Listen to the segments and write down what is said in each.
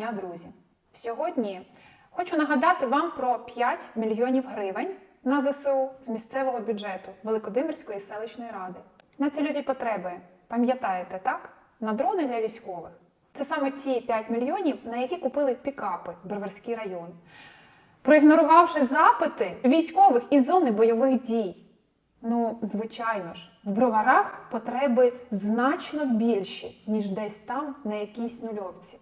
дня, друзі! Сьогодні хочу нагадати вам про 5 мільйонів гривень на ЗСУ з місцевого бюджету Великодимирської селищної ради. На цільові потреби, пам'ятаєте, так? На дрони для військових. Це саме ті 5 мільйонів, на які купили пікапи Броварський район. Проігнорувавши запити військових із зони бойових дій. Ну, звичайно ж, в броварах потреби значно більші, ніж десь там на якійсь нульовці.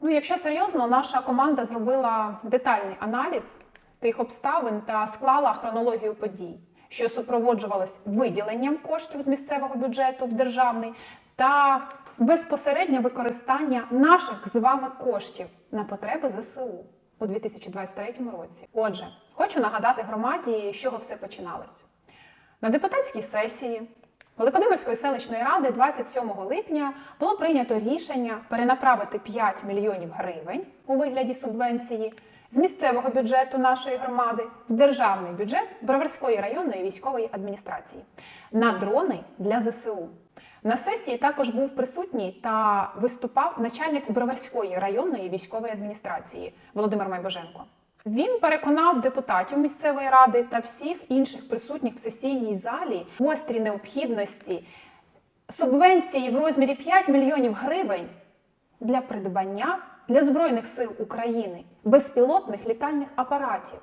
Ну, якщо серйозно, наша команда зробила детальний аналіз тих обставин та склала хронологію подій, що супроводжувалось виділенням коштів з місцевого бюджету в державний та безпосереднє використання наших з вами коштів на потреби ЗСУ у 2023 році. Отже, хочу нагадати громаді, з чого все починалось. На депутатській сесії Великодимирської селищної ради 27 липня було прийнято рішення перенаправити 5 мільйонів гривень у вигляді субвенції з місцевого бюджету нашої громади в державний бюджет Броварської районної військової адміністрації на дрони для ЗСУ. На сесії також був присутній та виступав начальник Броварської районної військової адміністрації Володимир Майбоженко. Він переконав депутатів місцевої ради та всіх інших присутніх в сесійній залі в гострій необхідності субвенції в розмірі 5 мільйонів гривень для придбання для Збройних сил України безпілотних літальних апаратів.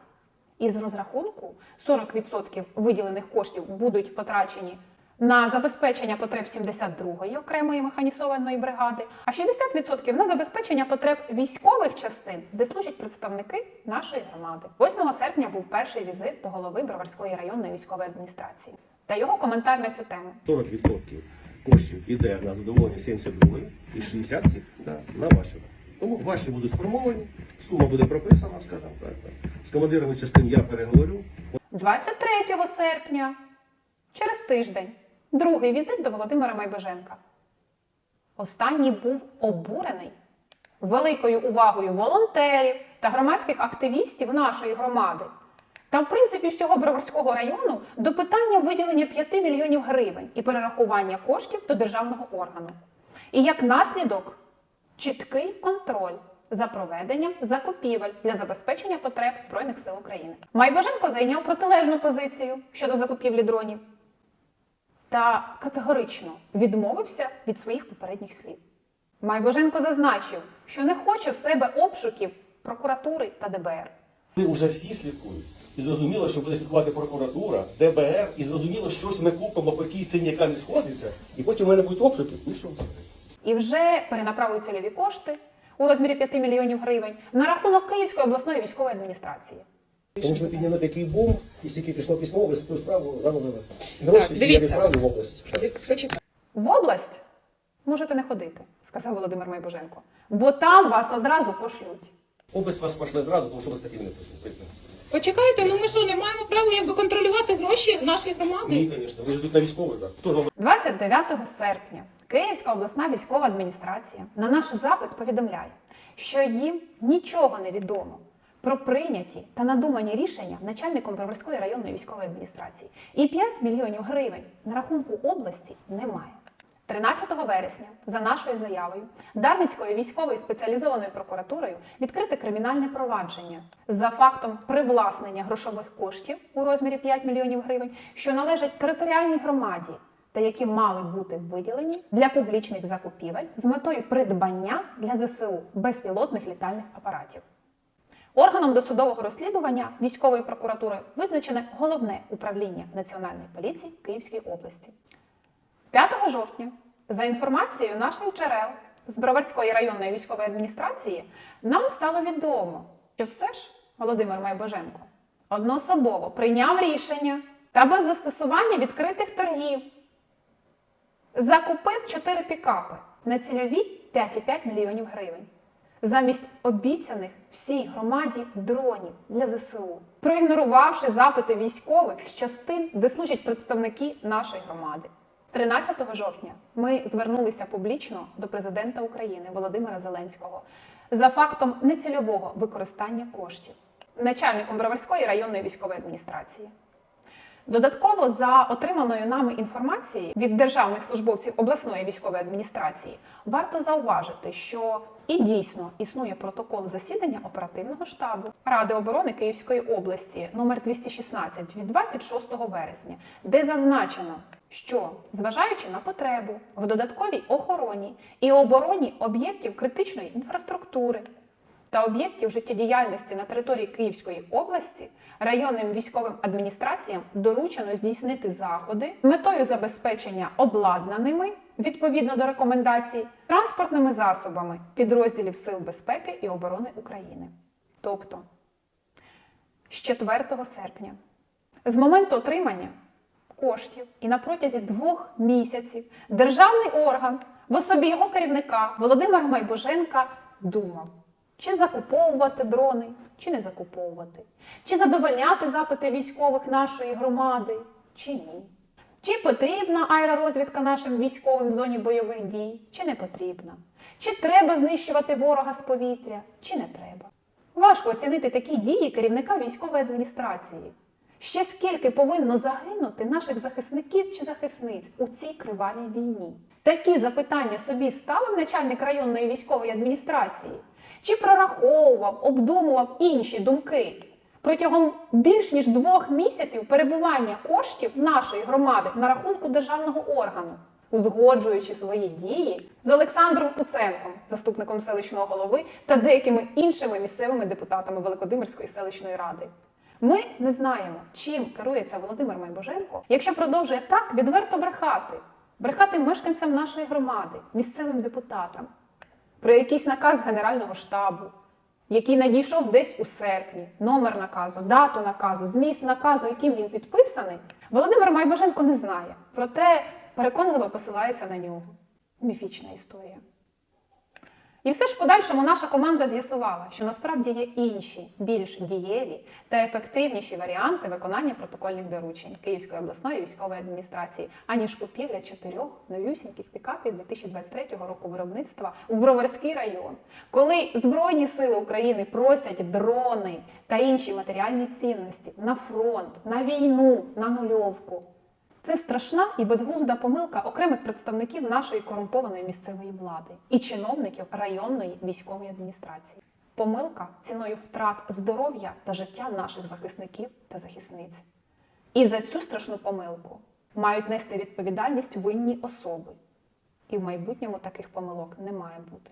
Із розрахунку 40% виділених коштів будуть потрачені на забезпечення потреб 72-ї окремої механізованої бригади, а 60% на забезпечення потреб військових частин, де служать представники нашої громади. 8 серпня був перший візит до голови Броварської районної військової адміністрації та його коментар на цю тему. 40% коштів іде на задоволення 72 і 60 на, на ваші. Тому ваші будуть сформовані, сума буде прописана, скажімо так. так. З командирами частин я переговорю. 23 серпня, через тиждень, другий візит до Володимира Майбоженка. Останній був обурений великою увагою волонтерів та громадських активістів нашої громади. Та, в принципі, всього Броварського району до питання виділення 5 мільйонів гривень і перерахування коштів до державного органу. І як наслідок чіткий контроль за проведенням закупівель для забезпечення потреб Збройних сил України. Майбоженко зайняв протилежну позицію щодо закупівлі дронів та категорично відмовився від своїх попередніх слів. Майбоженко зазначив, що не хоче в себе обшуків прокуратури та ДБР. Вони вже всі слідкують. І зрозуміло, що буде слідкувати прокуратура, ДБР, і зрозуміло, що щось ми купимо по тій ціні, яка не сходиться, і потім у мене будуть обшуки. І що і вже перенаправив цільові кошти у розмірі 5 мільйонів гривень на рахунок Київської обласної військової адміністрації. Тому що ми підняли такий бум, і стільки пішло письмо, ви цю справу замовили. Гроші всі я відправлю в область. В область можете не ходити, сказав Володимир Майбоженко, бо там вас одразу пошлють. Область вас пошли зразу, тому що ви статті не присутні. Почекайте, ну ми що, не маємо права якби контролювати гроші нашої громади? Ні, звісно, ви ж тут на військових, так. Хто ж вам 29 серпня Київська обласна військова адміністрація на наш запит повідомляє, що їм нічого не відомо про прийняті та надумані рішення начальником Броварської районної військової адміністрації. І 5 мільйонів гривень на рахунку області немає. 13 вересня за нашою заявою Дарницькою військовою спеціалізованою прокуратурою відкрите кримінальне провадження за фактом привласнення грошових коштів у розмірі 5 мільйонів гривень, що належать територіальній громаді та які мали бути виділені для публічних закупівель з метою придбання для ЗСУ безпілотних літальних апаратів. Органом досудового розслідування військової прокуратури визначене головне управління Національної поліції Київської області. 5 жовтня, за інформацією наших джерел з Броварської районної військової адміністрації, нам стало відомо, що все ж Володимир Майбоженко одноособово прийняв рішення та без застосування відкритих торгів закупив 4 пікапи на цільові 5,5 мільйонів гривень. Замість обіцяних всій громаді дронів для ЗСУ, проігнорувавши запити військових з частин, де служать представники нашої громади. 13 жовтня ми звернулися публічно до президента України Володимира Зеленського за фактом нецільового використання коштів начальником Броварської районної військової адміністрації. Додатково за отриманою нами інформацією від державних службовців обласної військової адміністрації варто зауважити, що І дійсно існує протокол засідання оперативного штабу Ради оборони Київської області номер 216 від 26 вересня, де зазначено, що зважаючи на потребу в додатковій охороні і обороні об'єктів критичної інфраструктури та об'єктів життєдіяльності на території Київської області районним військовим адміністраціям доручено здійснити заходи з метою забезпечення обладнаними відповідно до рекомендацій транспортними засобами підрозділів Сил безпеки і оборони України. Тобто з 4 серпня, з моменту отримання коштів і на протязі двох місяців державний орган в особі його керівника Володимира Майбоженка думав, чи закуповувати дрони, чи не закуповувати, чи задовольняти запити військових нашої громади, чи ні. Чи потрібна аеророзвідка нашим військовим в зоні бойових дій, чи не потрібна? Чи треба знищувати ворога з повітря, чи не треба? Важко оцінити такі дії керівника військової адміністрації. Ще скільки повинно загинути наших захисників чи захисниць у цій кривавій війні? Такі запитання собі ставив начальник районної військової адміністрації? Чи прораховував, обдумував інші думки? Протягом більш ніж двох місяців перебування коштів нашої громади на рахунку державного органу, узгоджуючи свої дії з Олександром Куценком, заступником селищного голови, та деякими іншими місцевими депутатами Великодимирської селищної ради. Ми не знаємо, чим керується Володимир Майбоженко, якщо продовжує так відверто брехати, брехати мешканцям нашої громади, місцевим депутатам, про якийсь наказ Генерального штабу, який надійшов десь у серпні, номер наказу, дату наказу, зміст наказу, яким він підписаний, Володимир Майбаженко не знає. Проте переконливо посилається на нього. Міфічна історія. І все ж подальшому наша команда з'ясувала, що насправді є інші, більш дієві та ефективніші варіанти виконання протокольних доручень Київської обласної військової адміністрації, аніж купівля чотирьох новюсіньких пікапів 2023 року виробництва у Броварський район, коли Збройні сили України просять дрони та інші матеріальні цінності на фронт, на війну, на нульовку. Це страшна і безглузда помилка окремих представників нашої корумпованої місцевої влади і чиновників районної військової адміністрації. Помилка ціною втрат здоров'я та життя наших захисників та захисниць. І за цю страшну помилку мають нести відповідальність винні особи. І в майбутньому таких помилок не має бути.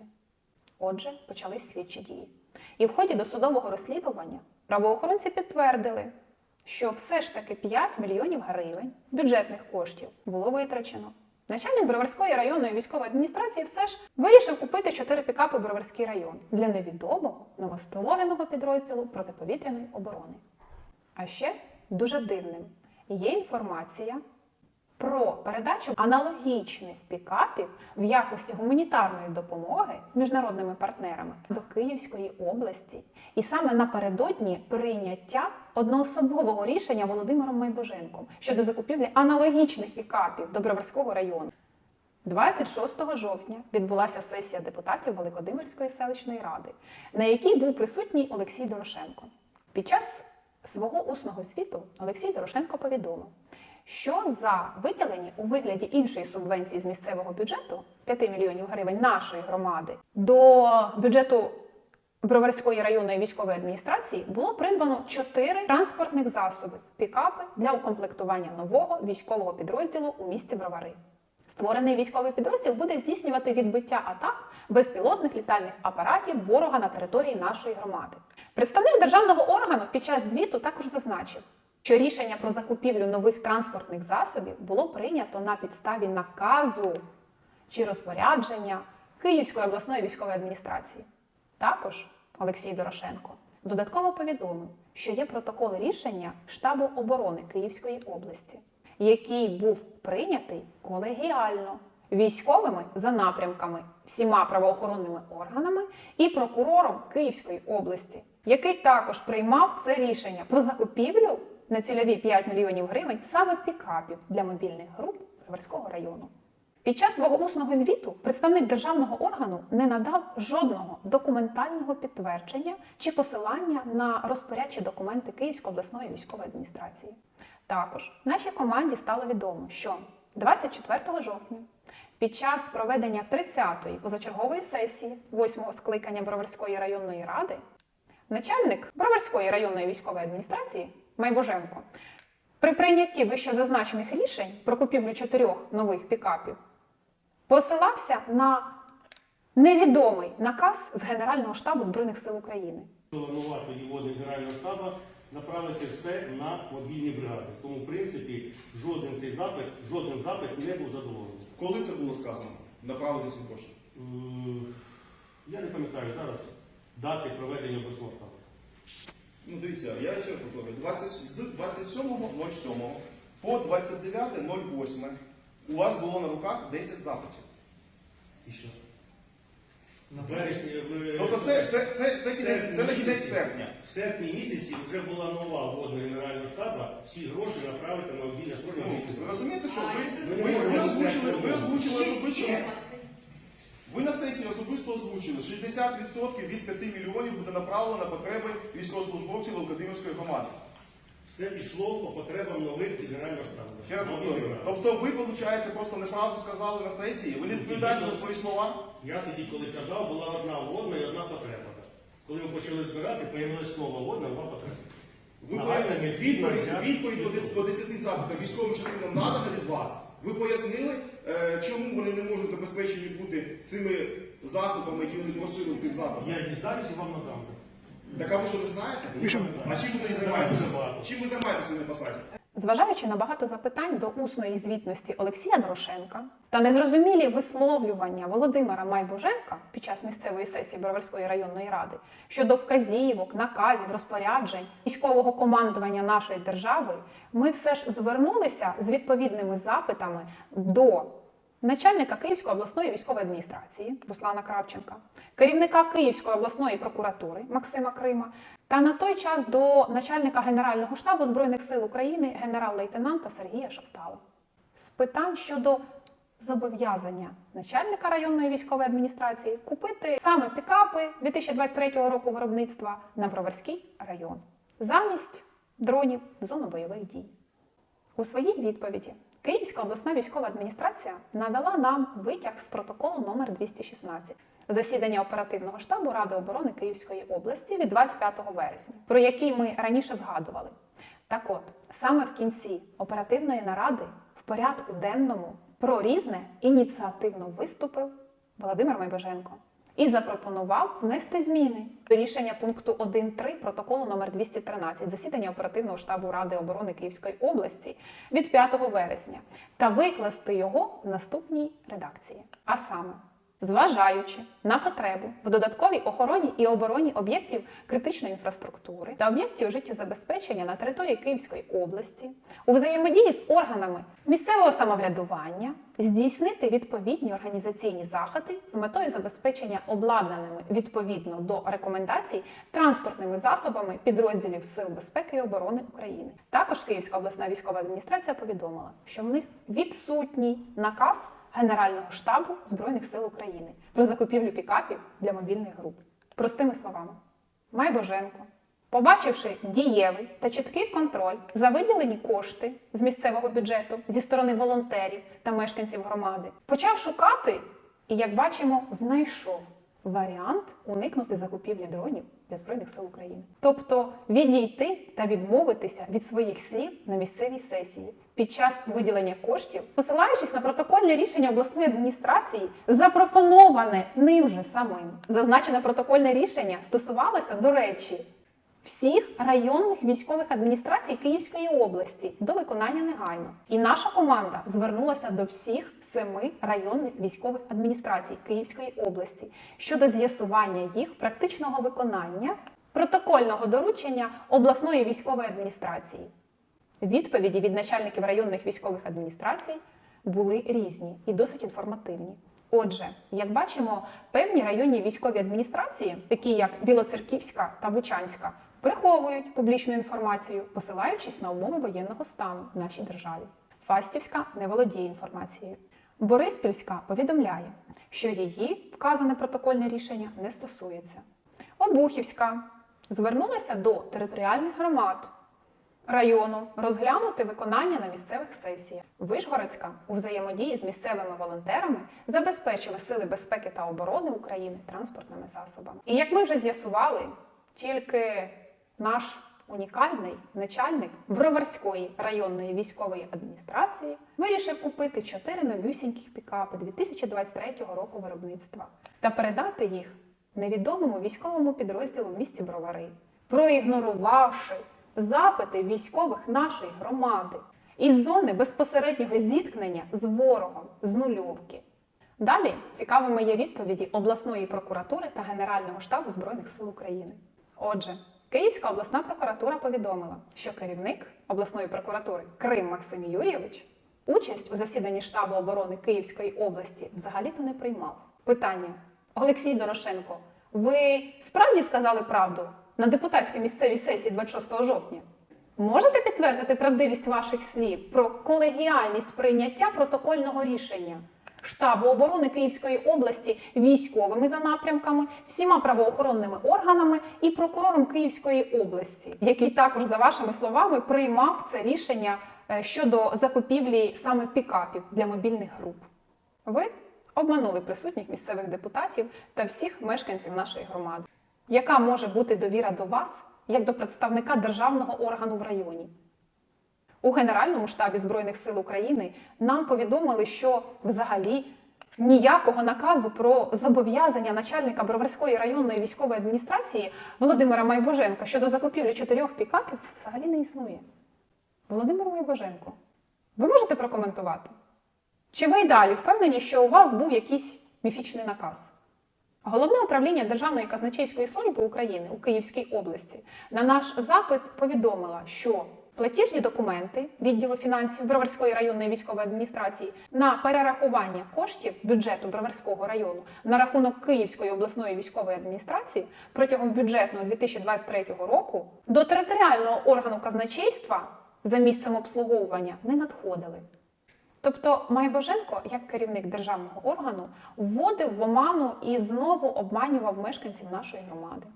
Отже, почались слідчі дії. І в ході досудового розслідування правоохоронці підтвердили, що все ж таки 5 мільйонів гривень бюджетних коштів було витрачено. Начальник Броварської районної військової адміністрації все ж вирішив купити 4 пікапи Броварський район для невідомого новоствореного підрозділу протиповітряної оборони. А ще дуже дивним є інформація про передачу аналогічних пікапів в якості гуманітарної допомоги міжнародними партнерами до Київської області, і саме напередодні прийняття одноособового рішення Володимиром Майбоженком щодо закупівлі аналогічних пікапів Доброварського району. 26 жовтня відбулася сесія депутатів Великодимирської селищної ради, на якій був присутній Олексій Дорошенко. Під час свого усного звіту Олексій Дорошенко повідомив, що за виділені у вигляді іншої субвенції з місцевого бюджету 5 мільйонів гривень нашої громади до бюджету Броварської районної військової адміністрації було придбано 4 транспортних засоби пікапи для укомплектування нового військового підрозділу у місті Бровари. Створений військовий підрозділ буде здійснювати відбиття атак безпілотних літальних апаратів ворога на території нашої громади. Представник державного органу під час звіту також зазначив, що рішення про закупівлю нових транспортних засобів було прийнято на підставі наказу чи розпорядження Київської обласної військової адміністрації. Також Олексій Дорошенко додатково повідомив, що є протокол рішення штабу оборони Київської області, який був прийнятий колегіально військовими за напрямками всіма правоохоронними органами і прокурором Київської області, який також приймав це рішення про закупівлю на цільові 5 мільйонів гривень саме пікапів для мобільних груп Броварського району. Під час свого усного звіту представник державного органу не надав жодного документального підтвердження чи посилання на розпорядчі документи Київської обласної військової адміністрації. Також нашій команді стало відомо, що 24 жовтня Під час проведення 30-ї позачергової сесії 8-го скликання Броварської районної ради начальник Броварської районної військової адміністрації Майбоженко при прийнятті вищезазначених рішень про купівлю чотирьох нових пікапів посилався на невідомий наказ з Генерального штабу Збройних сил України. Планувати води Генерального штабу направити все на мобільні бригади. Тому, в принципі, жоден цей запит, жоден запит не був задоволений. Коли це було сказано? Направити ці кошти? М, Я не пам'ятаю зараз дати проведення обласного штабу. Ну дивіться, я ще раз повторюю, 20, з 27.07 по 29.08 у вас було на руках 10 запитів. І що? В вересні в Тобто це, це, це, це, кінець- це на кінець серпня. В серпні місяці вже була нова угода Генерального штабу, всі гроші направити на мобільне Ну, збройне ви розумієте, що ви, ви, ви, озвучили, ви озвучили особисто. Ви на сесії особисто озвучили, 60% від 5 мільйонів буде направлено на потреби військовослужбовців Володимирської громади. Все пішло по потребам нових Генерального штабу. Ще раз повторюю. Тобто ви, виходить, просто неправду сказали на сесії, ви не відповідаєте на свої слова. Я тоді, коли казав, була одна водна і одна потреба. Коли ми почали збирати, появилась нова водна, нова потреба. Ви пояснили, відповідь, по 10 запитам військовим частинам надана від вас. Ви пояснили, чому вони не можуть забезпечені бути цими засобами, які вони просили в цих запитах. Я дізнаюся і вам надам. Так а ви що не знаєте? А чим ви займаєтеся? Чим ви займаєтеся на посаді? Зважаючи на багато запитань до усної звітності Олексія Дорошенка та незрозумілі висловлювання Володимира Майбуженка під час місцевої сесії Броварської районної ради щодо вказівок, наказів, розпоряджень військового командування нашої держави, ми все ж звернулися з відповідними запитами до начальника Київської обласної військової адміністрації Руслана Кравченка, керівника Київської обласної прокуратури Максима Крима та на той час до начальника Генерального штабу Збройних сил України генерал-лейтенанта Сергія Шаптала з питань щодо зобов'язання начальника районної військової адміністрації купити саме пікапи 2023 року виробництва на Броварський район замість дронів в зону бойових дій. У своїй відповіді Київська обласна військова адміністрація надала нам витяг з протоколу номер 216 засідання оперативного штабу Ради оборони Київської області від 25 вересня, про який ми раніше згадували. Так от, саме в кінці оперативної наради в порядку денному про різне ініціативно виступив Володимир Майбоженко і запропонував внести зміни рішення пункту 1.3 протоколу номер 213 засідання оперативного штабу Ради оборони Київської області від 5 вересня та викласти його в наступній редакції. А саме зважаючи на потребу в додатковій охороні і обороні об'єктів критичної інфраструктури та об'єктів життєзабезпечення на території Київської області, у взаємодії з органами місцевого самоврядування здійснити відповідні організаційні заходи з метою забезпечення обладнаними відповідно до рекомендацій транспортними засобами підрозділів Сил безпеки і оборони України. Також Київська обласна військова адміністрація повідомила, що в них відсутній наказ Генерального штабу Збройних сил України про закупівлю пікапів для мобільних груп. Простими словами, Майбоженко, побачивши дієвий та чіткий контроль за виділені кошти з місцевого бюджету зі сторони волонтерів та мешканців громади, почав шукати і, як бачимо, знайшов варіант уникнути закупівлі дронів для збройних сил України, тобто відійти та відмовитися від своїх слів на місцевій сесії під час виділення коштів, посилаючись на протокольне рішення обласної адміністрації, запропоноване ним же самим. Зазначене протокольне рішення стосувалося, до речі, всіх районних військових адміністрацій Київської області до виконання негайно. І наша команда звернулася до всіх семи районних військових адміністрацій Київської області щодо з'ясування їх практичного виконання протокольного доручення обласної військової адміністрації. Відповіді від начальників районних військових адміністрацій були різні і досить інформативні. Отже, як бачимо, певні районні військові адміністрації, такі як Білоцерківська та Бучанська, приховують публічну інформацію, посилаючись на умови воєнного стану в нашій державі. Фастівська не володіє інформацією. Бориспільська повідомляє, що її вказане протокольне рішення не стосується. Обухівська звернулася до територіальних громад району розглянути виконання на місцевих сесіях. Вишгородська у взаємодії з місцевими волонтерами забезпечили сили безпеки та оборони України транспортними засобами. І як ми вже з'ясували, тільки наш унікальний начальник Броварської районної військової адміністрації вирішив купити чотири новюсіньких пікапи 2023 року виробництва та передати їх невідомому військовому підрозділу в місті Бровари, проігнорувавши запити військових нашої громади із зони безпосереднього зіткнення з ворогом з нульовки. Далі цікавими є відповіді обласної прокуратури та Генерального штабу Збройних сил України. Отже, Київська обласна прокуратура повідомила, що керівник обласної прокуратури Крим Максим Юрійович участь у засіданні штабу оборони Київської області взагалі-то не приймав. Питання: Олексій Дорошенко, ви справді сказали правду на депутатській місцевій сесії 26 жовтня? Можете підтвердити правдивість ваших слів про колегіальність прийняття протокольного рішення штабу оборони Київської області військовими за напрямками, всіма правоохоронними органами і прокурором Київської області, який також, за вашими словами, приймав це рішення е, щодо закупівлі саме пікапів для мобільних груп? Ви обманули присутніх місцевих депутатів та всіх мешканців нашої громади. Яка може бути довіра до вас як до представника державного органу в районі? У Генеральному штабі Збройних сил України нам повідомили, що взагалі ніякого наказу про зобов'язання начальника Броварської районної військової адміністрації Володимира Майбоженка щодо закупівлі чотирьох пікапів взагалі не існує. Володимир Майбоженко, ви можете прокоментувати? Чи ви й далі впевнені, що у вас був якийсь міфічний наказ? Головне управління Державної казначейської служби України у Київській області на наш запит повідомила, що платіжні документи відділу фінансів Броварської районної військової адміністрації на перерахування коштів бюджету Броварського району на рахунок Київської обласної військової адміністрації протягом бюджетного 2023 року до територіального органу казначейства за місцем обслуговування не надходили. Тобто Майбоженко, як керівник державного органу, вводив в оману і знову обманював мешканців нашої громади.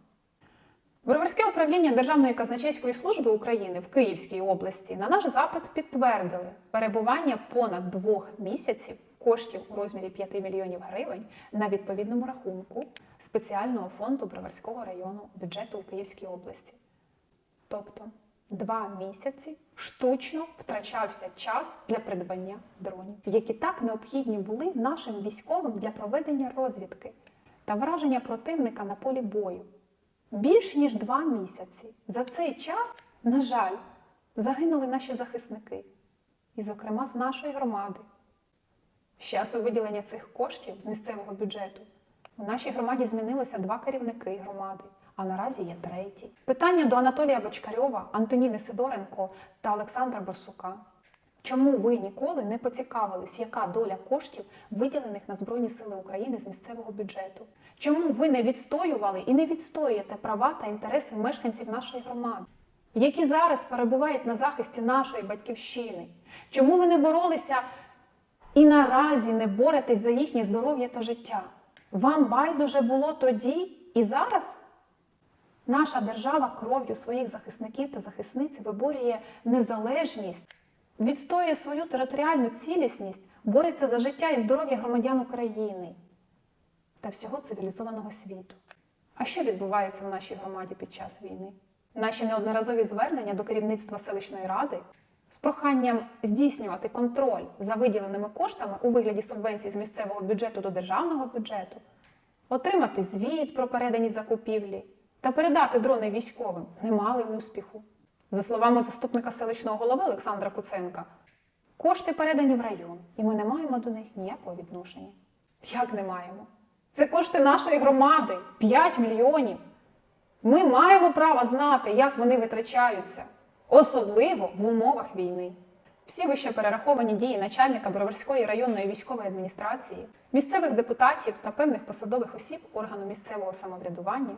Броварське управління Державної казначейської служби України в Київській області на наш запит підтвердили перебування понад двох місяців коштів у розмірі 5 мільйонів гривень на відповідному рахунку спеціального фонду Броварського району бюджету у Київській області. Тобто два місяці штучно втрачався час для придбання дронів, які так необхідні були нашим військовим для проведення розвідки та враження противника на полі бою. Більш ніж два місяці. За цей час, на жаль, загинули наші захисники, і, зокрема, з нашої громади. З часу виділення цих коштів з місцевого бюджету у нашій громаді змінилося два керівники громади, а наразі є третій. Питання до Анатолія Бочкарьова, Антоніни Сидоренко та Олександра Борсука. Чому ви ніколи не поцікавились, яка доля коштів, виділених на Збройні Сили України з місцевого бюджету? Чому ви не відстоювали і не відстоюєте права та інтереси мешканців нашої громади, які зараз перебувають на захисті нашої батьківщини? Чому ви не боролися і наразі не боретесь за їхнє здоров'я та життя? Вам байдуже було тоді і зараз? Наша держава кров'ю своїх захисників та захисниць виборює незалежність, відстоює свою територіальну цілісність, бореться за життя і здоров'я громадян України та всього цивілізованого світу. А що відбувається в нашій громаді під час війни? Наші неодноразові звернення до керівництва селищної ради з проханням здійснювати контроль за виділеними коштами у вигляді субвенцій з місцевого бюджету до державного бюджету, отримати звіт про передані закупівлі та передати дрони військовим не мали успіху. За словами заступника селищного голови Олександра Куценка, кошти передані в район, і ми не маємо до них ніякого відношення. Як не маємо? Це кошти нашої громади 5 мільйонів. Ми маємо право знати, як вони витрачаються, особливо в умовах війни. Всі вище перераховані дії начальника Броварської районної військової адміністрації, місцевих депутатів та певних посадових осіб органу місцевого самоврядування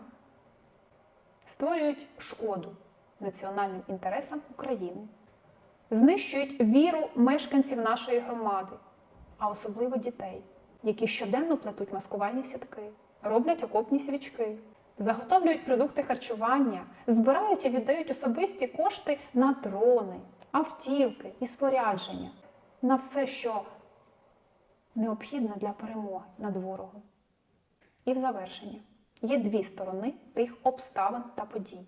створюють шкоду національним інтересам України, знищують віру мешканців нашої громади, а особливо дітей, які щоденно плетуть маскувальні сітки, роблять окопні свічки, заготовлюють продукти харчування, збирають і віддають особисті кошти на дрони, автівки і спорядження, на все, що необхідно для перемоги над ворогом. І в завершення. Є дві сторони тих обставин та подій,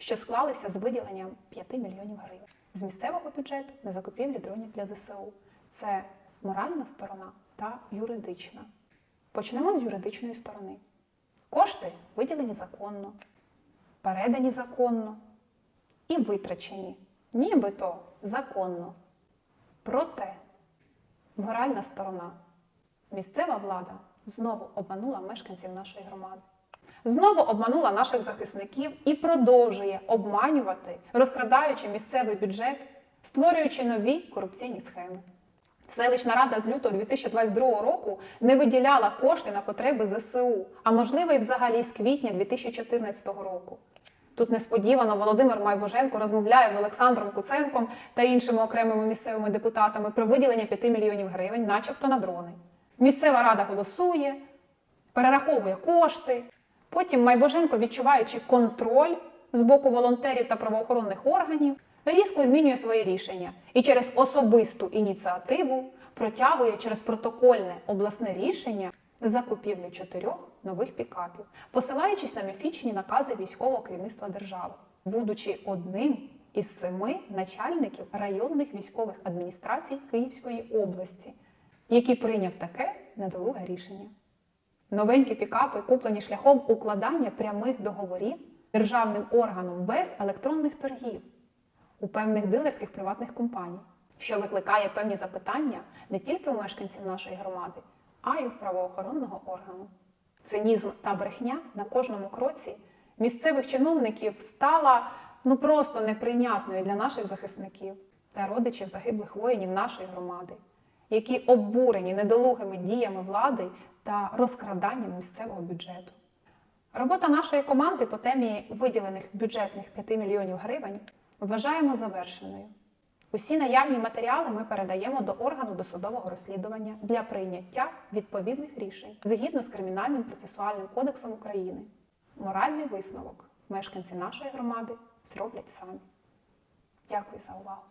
що склалися з виділенням 5 мільйонів гривень з місцевого бюджету на закупівлі дронів для ЗСУ. Це моральна сторона та юридична. Почнемо з юридичної сторони. Кошти виділені законно, передані законно і витрачені, нібито законно. Проте моральна сторона. Місцева влада знову обманула мешканців нашої громади. Знову обманула наших захисників і продовжує обманювати, розкрадаючи місцевий бюджет, створюючи нові корупційні схеми. Селищна рада з лютого 2022 року не виділяла кошти на потреби ЗСУ, а можливо і взагалі з квітня 2014 року. Тут несподівано Володимир Майбоженко розмовляє з Олександром Куценком та іншими окремими місцевими депутатами про виділення 5 мільйонів гривень, начебто на дрони. Місцева рада голосує, перераховує кошти. Потім Майбоженко, відчуваючи контроль з боку волонтерів та правоохоронних органів, різко змінює своє рішення і через особисту ініціативу протягує через протокольне обласне рішення закупівлю чотирьох нових пікапів, посилаючись на міфічні накази військового керівництва держави, будучи одним із семи начальників районних військових адміністрацій Київської області, який прийняв таке недолуге рішення. Новенькі пікапи куплені шляхом укладання прямих договорів державним органом без електронних торгів у певних дилерських приватних компаній, що викликає певні запитання не тільки у мешканців нашої громади, а й у правоохоронного органу. Цинізм та брехня на кожному кроці місцевих чиновників стала ну просто неприйнятною для наших захисників та родичів загиблих воїнів нашої громади, які обурені недолугими діями влади та розкраданням місцевого бюджету. Робота нашої команди по темі виділених бюджетних 5 мільйонів гривень вважаємо завершеною. Усі наявні матеріали ми передаємо до органу досудового розслідування для прийняття відповідних рішень згідно з Кримінальним процесуальним кодексом України. Моральний висновок мешканці нашої громади зроблять самі. Дякую за увагу.